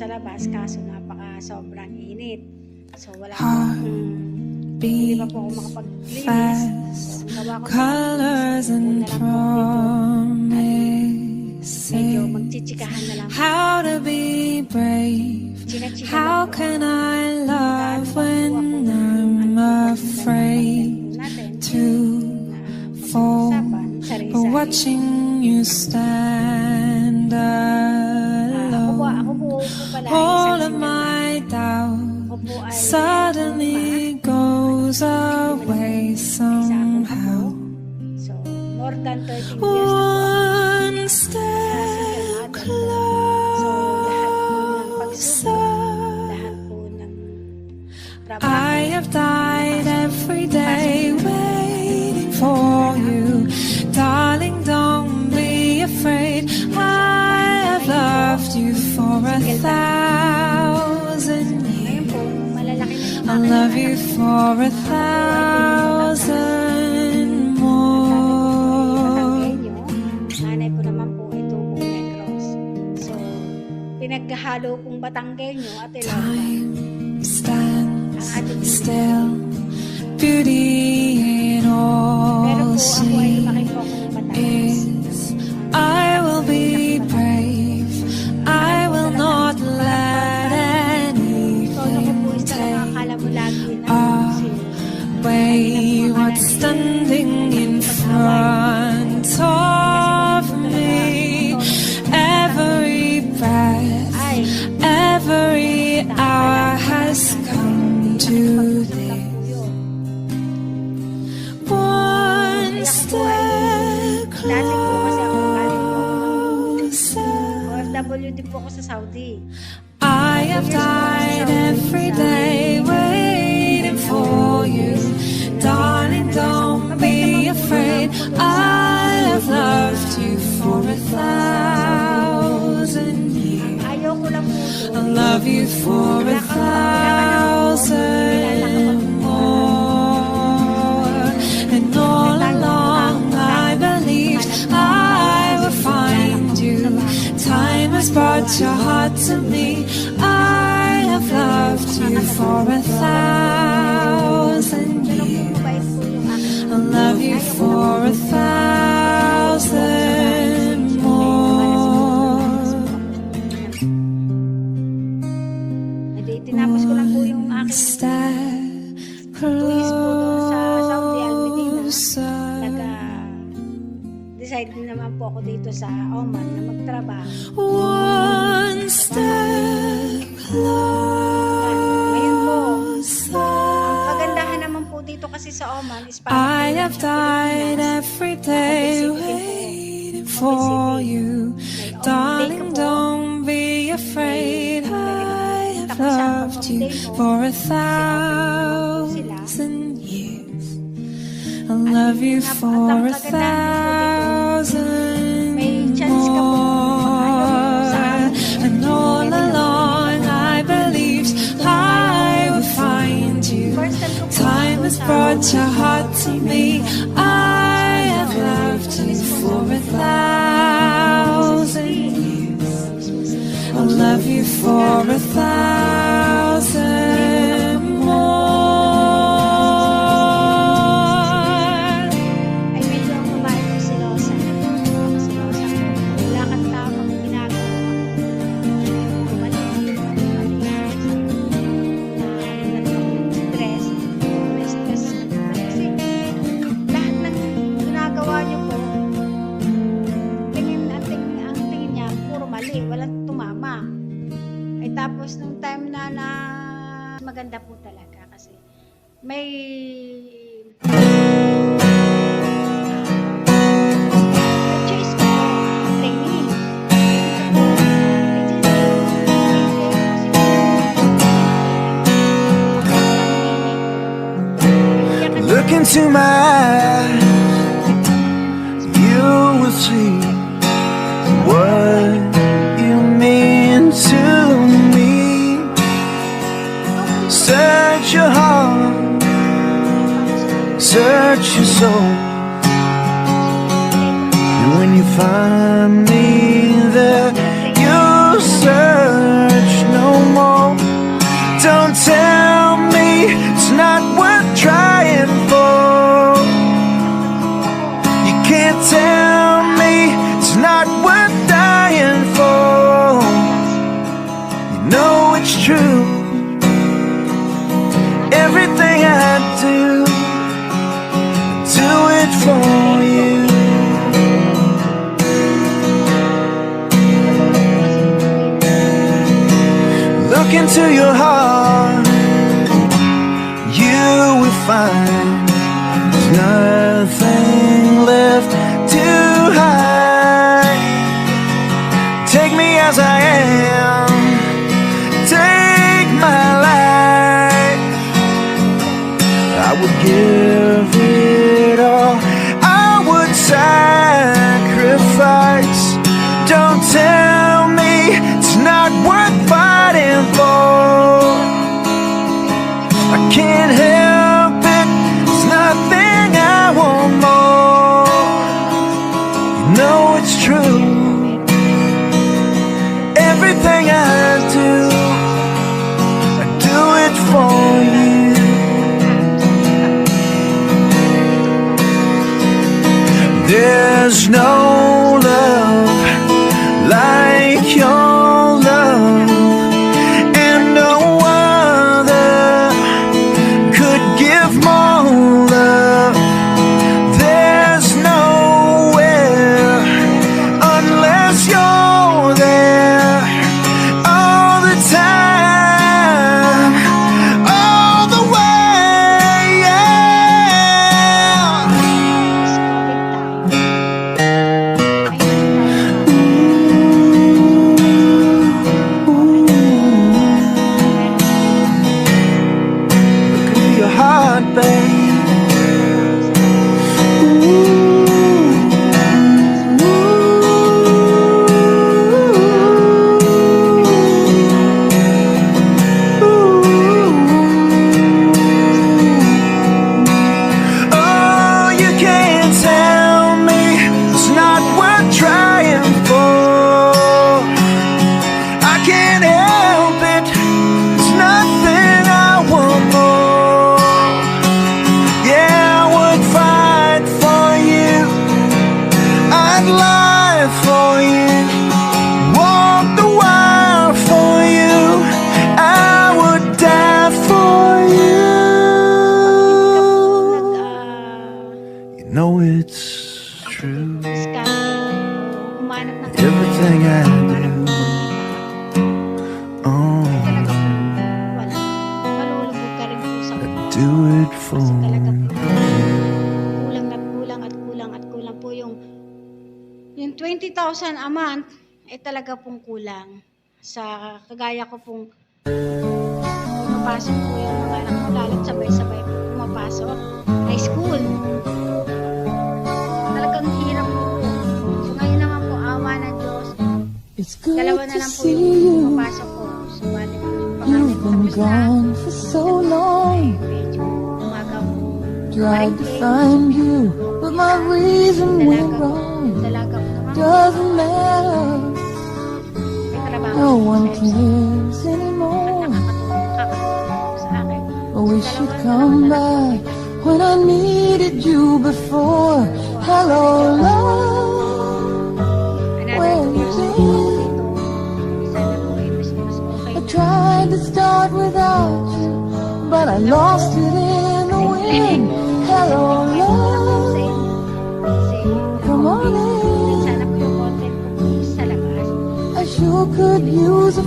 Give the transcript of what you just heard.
sa labas kaso napaka sobrang init. So wala po akong, hmm, hindi pa po ako makapaglinis. So, gawa ko colors and Una lang po dito. medyo promises. magchichikahan na lang. How to be brave. How can I love when I'm afraid to fall? But watching you stand Ako all of my doubt Ako po ay suddenly goes away somehow. So, more than 13 years na po. ako. One step closer. Lahat po ng trabaho. I have died loved you for a thousand years. po, malalaki na yung I aking love you for a thousand more. Nanay ko naman po ay tubong negros. So, pinaghahalo pong Batanggenyo at Ilongga. Time stands still, beauty away what's standing in front of me. Every breath, every hour has come to this. One step closer. Sa Saudi. I have died every day waiting for ko lang po I doon. love you for a thousand more. And all along I believed I would find you. Time has brought your heart to me. I have loved you po ako dito sa Oman na magtrabaho. One step Ngayon po, ang closer. kagandahan naman po dito kasi sa Oman is I parang have died every day waiting for you. Darling, don't be afraid. I have loved you for a thousand years. I love you for a thousand Brought your heart to me. I have loved you for a thousand years. I'll love you for a thousand maganda po talaga kasi may. Look into my soul, and when you find me for you. Look into your worth fighting for. I can't help it, it's nothing I want more. You know it's true. Everything I do, I do it for you. There's no You know it's true. Everything I do. Oh, sa do it for kulang at kulang at kulang at kulang po yung yung 20,000 a month ay talaga pong kulang. Sa kagaya ko pong pumapasok po yung mga anak ko, lalo't sabay-sabay pumapasok. High school. Dalawa na to lang po see yung you. pumapasok ko. So bali, pangalan You've ko been tapos na. gone for so long. Medyo umaga po. Tried to find you, but my reason went wrong. Dalaga po naman. Doesn't matter. No one cares anymore. nakakatulong nakakatulong po. I wish you'd come back when I needed you before. Hello, love. Where you po tried to start without you, but I lost it in the wind. Hello, love. Come on in. Sana po yung content ko po is sa labas. I sure could use a